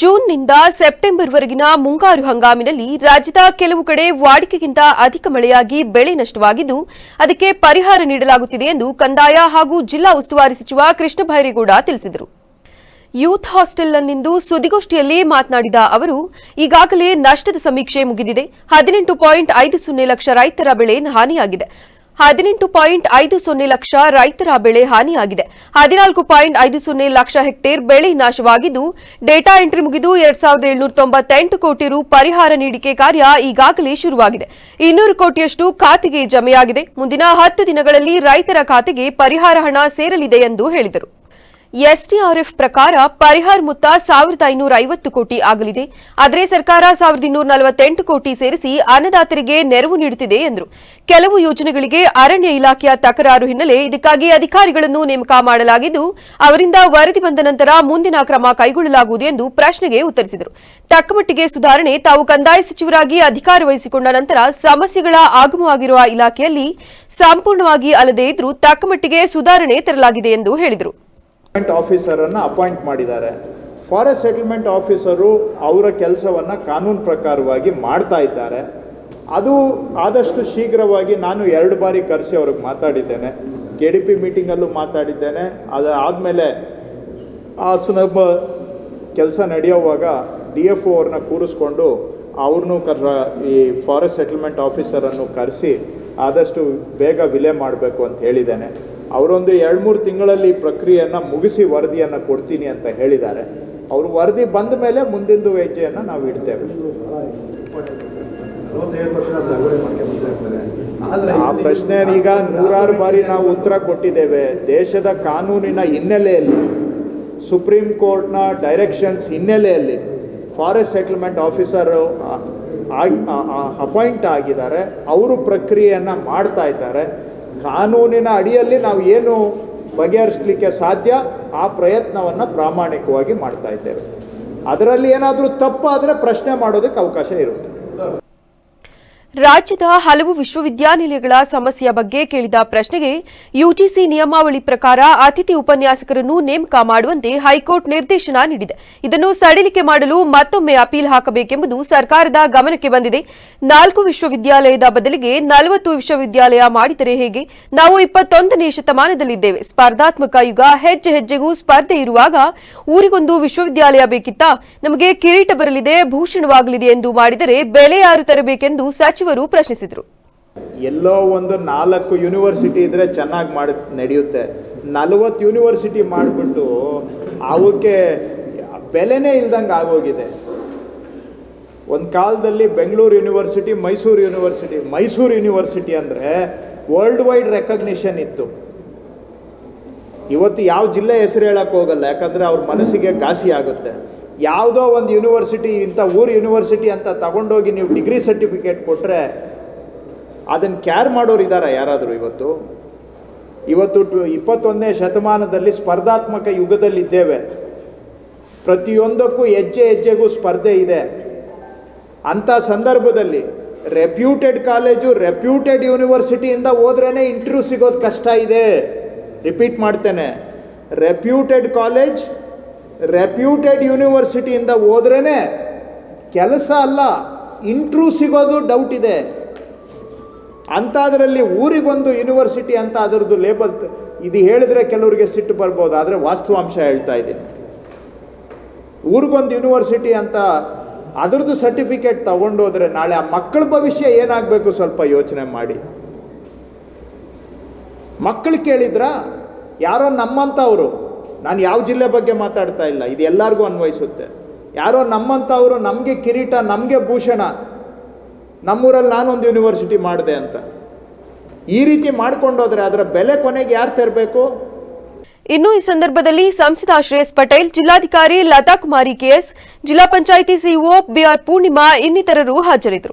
ಜೂನ್ನಿಂದ ಸೆಪ್ಟೆಂಬರ್ವರೆಗಿನ ಮುಂಗಾರು ಹಂಗಾಮಿನಲ್ಲಿ ರಾಜ್ಯದ ಕೆಲವು ಕಡೆ ವಾಡಿಕೆಗಿಂತ ಅಧಿಕ ಮಳೆಯಾಗಿ ಬೆಳೆ ನಷ್ಟವಾಗಿದ್ದು, ಅದಕ್ಕೆ ಪರಿಹಾರ ನೀಡಲಾಗುತ್ತಿದೆ ಎಂದು ಕಂದಾಯ ಹಾಗೂ ಜಿಲ್ಲಾ ಉಸ್ತುವಾರಿ ಸಚಿವ ಕೃಷ್ಣ ಬೈರೇಗೌಡ ತಿಳಿಸಿದರು. ಯೂತ್ ಹಾಸ್ಟೆಲ್ನಲ್ಲಿಂದು ಸುದ್ದಿಗೋಷ್ಠಿಯಲ್ಲಿ ಮಾತನಾಡಿದ ಅವರು, ಈಗಾಗಲೇ ನಷ್ಟದ ಸಮೀಕ್ಷೆ ಮುಗಿದಿದೆ. ಹದಿನೆಂಟು ಪಾಯಿಂಟ್ ಐದು ಸೊನ್ನೆ ಲಕ್ಷ ರೈತರ ಬೆಳೆ ಹಾನಿಯಾಗಿದೆ. ಹದಿನೆಂಟು ಪಾಯಿಂಟ್ ಐದು ಸೊನ್ನೆ ಲಕ್ಷ ರೈತರ ಬೆಳೆ ಹಾನಿಯಾಗಿದೆ. ಹದಿನಾಲ್ಕು ಪಾಯಿಂಟ್ ಐದು ಸೊನ್ನೆ ಲಕ್ಷ ಹೆಕ್ಟೇರ್ ಬೆಳೆ ನಾಶವಾಗಿದ್ದು, ಡೇಟಾ ಎಂಟ್ರಿ ಮುಗಿದು ಎರಡ್ ಸಾವಿರದ ಏಳ್ನೂರ ತೊಂಬತ್ತೆಂಟು ಕೋಟಿ ರು ಪರಿಹಾರ ನೀಡಿಕೆ ಕಾರ್ಯ ಈಗಾಗಲೇ ಶುರುವಾಗಿದೆ. ಇನ್ನೂರು ಕೋಟಿಯಷ್ಟು ಖಾತೆಗೆ ಜಮೆಯಾಗಿದೆ. ಮುಂದಿನ ಹತ್ತು ದಿನಗಳಲ್ಲಿ ರೈತರ ಖಾತೆಗೆ ಪರಿಹಾರ ಹಣ ಸೇರಲಿದೆ ಎಂದು ಹೇಳಿದರು. ಎಸ್ಡಿಆರ್ಎಫ್ ಪ್ರಕಾರ ಪರಿಹಾರ ಮೊತ್ತ ಸಾವಿರದ ಐನೂರ ಐವತ್ತು ಕೋಟಿ ಆಗಲಿದೆ. ಆದರೆ ಸರ್ಕಾರ ಸಾವಿರದ ಇನ್ನೂರ ನಲವತ್ತೆಂಟು ಕೋಟಿ ಸೇರಿಸಿ ಅನ್ನದಾತರಿಗೆ ನೆರವು ನೀಡುತ್ತಿದೆ ಎಂದರು. ಕೆಲವು ಯೋಜನೆಗಳಿಗೆ ಅರಣ್ಯ ಇಲಾಖೆಯ ತಕರಾರು ಹಿನ್ನೆಲೆ ಇದಕ್ಕಾಗಿ ಅಧಿಕಾರಿಗಳನ್ನು ನೇಮಕ ಮಾಡಲಾಗಿದ್ದು, ಅವರಿಂದ ವರದಿ ಬಂದ ನಂತರ ಮುಂದಿನ ಕ್ರಮ ಕೈಗೊಳ್ಳಲಾಗುವುದು ಎಂದು ಪ್ರಶ್ನೆಗೆ ಉತ್ತರಿಸಿದರು. ತಕ್ಕಮಟ್ಟಿಗೆ ಸುಧಾರಣೆ ತಾವು ಕಂದಾಯ ಸಚಿವರಾಗಿ ಅಧಿಕಾರ ವಹಿಸಿಕೊಂಡ ನಂತರ ಸಮಸ್ಯೆಗಳ ಆಗಮವಾಗಿರುವ ಇಲಾಖೆಯಲ್ಲಿ ಸಂಪೂರ್ಣವಾಗಿ ಅಲ್ಲದೇ ಇದ್ರೂ ತಕ್ಕಮಟ್ಟಿಗೆ ಸುಧಾರಣೆ ತರಲಾಗಿದೆ ಎಂದು ಹೇಳಿದರು. ಸೆಟಲ್ಮೆಂಟ್ ಆಫೀಸರನ್ನು ಅಪಾಯಿಂಟ್ ಮಾಡಿದ್ದಾರೆ. ಫಾರೆಸ್ಟ್ ಸೆಟಲ್ಮೆಂಟ್ ಆಫೀಸರು ಅವರ ಕೆಲಸವನ್ನು ಕಾನೂನು ಪ್ರಕಾರವಾಗಿ ಮಾಡ್ತಾ ಇದ್ದಾರೆ. ಅದು ಆದಷ್ಟು ಶೀಘ್ರವಾಗಿ ನಾನು ಎರಡು ಬಾರಿ ಕರೆಸಿ ಅವ್ರಿಗೆ ಮಾತಾಡಿದ್ದೇನೆ. ಕೆ ಡಿ ಪಿ ಮೀಟಿಂಗಲ್ಲೂ ಮಾತಾಡಿದ್ದೇನೆ. ಅದು ಆ ಸುಲಭ ಕೆಲಸ ನಡೆಯುವಾಗ ಡಿ ಎಫ್ ಒ ಅವ್ರನ್ನ ಕೂರಿಸ್ಕೊಂಡು ಅವ್ರನ್ನೂ ಕರ್ ಈ ಫಾರೆಸ್ಟ್ ಸೆಟಲ್ಮೆಂಟ್ ಆಫೀಸರನ್ನು ಕರೆಸಿ ಆದಷ್ಟು ಬೇಗ ವಿಲೆ ಮಾಡಬೇಕು ಅಂತ ಹೇಳಿದ್ದೇನೆ. ಅವರೊಂದು ಎರಡು ಮೂರು ತಿಂಗಳಲ್ಲಿ ಈ ಪ್ರಕ್ರಿಯೆಯನ್ನು ಮುಗಿಸಿ ವರದಿಯನ್ನು ಕೊಡ್ತೀನಿ ಅಂತ ಹೇಳಿದ್ದಾರೆ. ಅವರು ವರದಿ ಬಂದ ಮೇಲೆ ಮುಂದಿಂದು ಹೆಜ್ಜೆಯನ್ನು ನಾವು ಇಡ್ತೇವೆ. ಆ ಪ್ರಶ್ನೆ ಈಗ ನೂರಾರು ಬಾರಿ ನಾವು ಉತ್ತರ ಕೊಟ್ಟಿದ್ದೇವೆ. ದೇಶದ ಕಾನೂನಿನ ಹಿನ್ನೆಲೆಯಲ್ಲಿ ಸುಪ್ರೀಂ ಕೋರ್ಟ್ನ ಡೈರೆಕ್ಷನ್ಸ್ ಹಿನ್ನೆಲೆಯಲ್ಲಿ ಫಾರೆಸ್ಟ್ ಸೆಟಲ್ಮೆಂಟ್ ಆಫೀಸರು ಅಪಾಯಿಂಟ್ ಆಗಿದ್ದಾರೆ. ಅವರು ಪ್ರಕ್ರಿಯೆಯನ್ನು ಮಾಡ್ತಾ ಇದ್ದಾರೆ. ಕಾನೂನಿನ ಅಡಿಯಲ್ಲಿ ನಾವು ಏನು ಬಗೆಹರಿಸಲಿಕ್ಕೆ ಸಾಧ್ಯ, ಆ ಪ್ರಯತ್ನವನ್ನು ಪ್ರಾಮಾಣಿಕವಾಗಿ ಮಾಡ್ತಾ ಇದ್ದೇವೆ. ಅದರಲ್ಲಿ ಏನಾದರೂ ತಪ್ಪಾದರೆ ಪ್ರಶ್ನೆ ಮಾಡೋದಕ್ಕೆ ಅವಕಾಶ ಇರುತ್ತೆ. ರಾಜ್ಯದ ಹಲವು ವಿಶ್ವವಿದ್ಯಾನಿಲಯಗಳ ಸಮಸ್ಯೆಯ ಬಗ್ಗೆ ಕೇಳಿದ ಪ್ರಶ್ನೆಗೆ ಯುಜಿಸಿ ನಿಯಮಾವಳಿ ಪ್ರಕಾರ ಅತಿಥಿ ಉಪನ್ಯಾಸಕರನ್ನು ನೇಮಕ ಮಾಡುವಂತೆ ಹೈಕೋರ್ಟ್ ನಿರ್ದೇಶನ ನೀಡಿದೆ. ಇದನ್ನು ಸಡಿಲಿಕೆ ಮಾಡಲು ಮತ್ತೊಮ್ಮೆ ಅಪೀಲ್ ಹಾಕಬೇಕೆಂಬುದು ಸರ್ಕಾರದ ಗಮನಕ್ಕೆ ಬಂದಿದೆ. ನಾಲ್ಕು ವಿಶ್ವವಿದ್ಯಾಲಯದ ಬದಲಿಗೆ ನಲವತ್ತು ವಿಶ್ವವಿದ್ಯಾಲಯ ಮಾಡಿದರೆ ಹೇಗೆ? ನಾವು ಇಪ್ಪತ್ತೊಂದನೇ ಶತಮಾನದಲ್ಲಿದ್ದೇವೆ. ಸ್ಪರ್ಧಾತ್ಮಕ ಯುಗ ಹೆಜ್ಜೆ ಹೆಜ್ಜೆಗೂ ಸ್ಪರ್ಧೆ ಇರುವಾಗ ಊರಿಗೊಂದು ವಿಶ್ವವಿದ್ಯಾಲಯ ಬೇಕಿತ್ತಾ? ನಮಗೆ ಕಿರೀಟ ಬರಲಿದೆ, ಭೂಷಣವಾಗಲಿದೆ ಎಂದು ಮಾಡಿದರೆ ಬೆಲೆ ಯಾರು ತರಬೇಕೆಂದು ಸಚಿವರು ಪ್ರಶ್ನಿಸಿದರು. ಎಲ್ಲೋ ಒಂದು ನಾಲ್ಕು ಯೂನಿವರ್ಸಿಟಿ ಇದ್ರೆ ಚೆನ್ನಾಗಿ ಮಾಡಿ ನಡೆಯುತ್ತೆ. ನಲವತ್ತು ಯೂನಿವರ್ಸಿಟಿ ಮಾಡಿಬಿಟ್ಟು ಅವಕ್ಕೆ ಬೆಲೆನೇ ಇಲ್ದಂಗೆ ಆಗೋಗಿದೆ. ಒಂದು ಕಾಲದಲ್ಲಿ Bengaluru university Mysuru university Mysuru university ಅಂದರೆ ವರ್ಲ್ಡ್ ವೈಡ್ ರೆಕಗ್ನಿಷನ್ ಇತ್ತು. ಇವತ್ತು ಯಾವ ಜಿಲ್ಲೆ ಹೆಸರು ಹೇಳಕ್ಕೆ ಹೋಗಲ್ಲ, ಯಾಕಂದರೆ ಅವ್ರ ಮನಸ್ಸಿಗೆ ಘಾಸಿ ಆಗುತ್ತೆ ಯಾವುದೋ ಒಂದು ಯೂನಿವರ್ಸಿಟಿ ಇಂಥ ಊರು ಯೂನಿವರ್ಸಿಟಿ ಅಂತ ತಗೊಂಡೋಗಿ ನೀವು ಡಿಗ್ರಿ ಸರ್ಟಿಫಿಕೇಟ್ ಕೊಟ್ಟರೆ ಅದನ್ನು ಕ್ಯಾರ್ ಮಾಡೋರು ಇದ್ದಾರಾ ಯಾರಾದರೂ ಇವತ್ತು? ಇವತ್ತು ಇಪ್ಪತ್ತೊಂದನೇ ಶತಮಾನದಲ್ಲಿ ಸ್ಪರ್ಧಾತ್ಮಕ ಯುಗದಲ್ಲಿದ್ದೇವೆ. ಪ್ರತಿಯೊಂದಕ್ಕೂ ಹೆಜ್ಜೆ ಹೆಜ್ಜೆಗೂ ಸ್ಪರ್ಧೆ ಇದೆ. ಅಂಥ ಸಂದರ್ಭದಲ್ಲಿ ರೆಪ್ಯೂಟೆಡ್ ಕಾಲೇಜು ರೆಪ್ಯೂಟೆಡ್ ಯೂನಿವರ್ಸಿಟಿಯಿಂದ ಹೋದ್ರೇ ಇಂಟ್ರ್ಯೂ ಸಿಗೋದು ಕಷ್ಟ ಇದೆ. ರಿಪೀಟ್ ಮಾಡ್ತೇನೆ. ರೆಪ್ಯೂಟೆಡ್ ಕಾಲೇಜ್ ರೆಪ್ಯೂಟೆಡ್ ಯೂನಿವರ್ಸಿಟಿಯಿಂದ ಹೋದ್ರೇ ಕೆಲಸ ಅಲ್ಲ ಇಂಟ್ರೂ ಸಿಗೋದು ಡೌಟ್ ಇದೆ. ಅಂಥದ್ರಲ್ಲಿ ಊರಿಗೊಂದು ಯೂನಿವರ್ಸಿಟಿ ಅಂತ ಅದರದ್ದು ಲೇಬಲ್ ಇದು ಹೇಳಿದ್ರೆ ಕೆಲವರಿಗೆ ಸಿಟ್ಟು ಬರ್ಬೋದು, ಆದರೆ ವಾಸ್ತವಾಂಶ ಹೇಳ್ತಾ ಇದ್ದೀನಿ. ಊರಿಗೊಂದು ಯೂನಿವರ್ಸಿಟಿ ಅಂತ ಅದರದ್ದು ಸರ್ಟಿಫಿಕೇಟ್ ತಗೊಂಡೋದ್ರೆ ನಾಳೆ ಆ ಮಕ್ಕಳ ಭವಿಷ್ಯ ಏನಾಗಬೇಕು ಸ್ವಲ್ಪ ಯೋಚನೆ ಮಾಡಿ. ಮಕ್ಕಳು ಕೇಳಿದ್ರ? ಯಾರೋ ನಮ್ಮಂಥವ್ರು ನಾನು ಯಾವ ಜಿಲ್ಲೆ ಬಗ್ಗೆ ಮಾತಾಡ್ತಾ ಇಲ್ಲ, ಇದು ಎಲ್ಲರಿಗೂ ಅನ್ವಯಿಸುತ್ತೆ. ಯಾರೋ ನಮ್ಮಂಥವರು ನಮಗೆ ಕಿರೀಟ, ನಮಗೆ ಭೂಷಣ, ನಮ್ಮೂರಲ್ಲಿ ನಾನೊಂದು ಯೂನಿವರ್ಸಿಟಿ ಮಾಡಿದೆ ಅಂತ. ಈ ರೀತಿ ಮಾಡ್ಕೊಂಡೋದ್ರೆ ಅದರ ಬೆಲೆ ಕೊನೆಗೆ ಯಾರು ತರಬೇಕು? ಇನ್ನು ಈ ಸಂದರ್ಭದಲ್ಲಿ ಸಂಸದ ಶ್ರೇಯಸ್ ಪಟೇಲ್, ಜಿಲ್ಲಾಧಿಕಾರಿ ಲತಾ ಕುಮಾರಿ ಕೆಎಸ್, ಜಿಲ್ಲಾ ಪಂಚಾಯಿತಿ ಸಿಇಒ ಬಿಆರ್ ಪೂರ್ಣಿಮಾ ಇನ್ನಿತರರು ಹಾಜರಿದ್ದರು.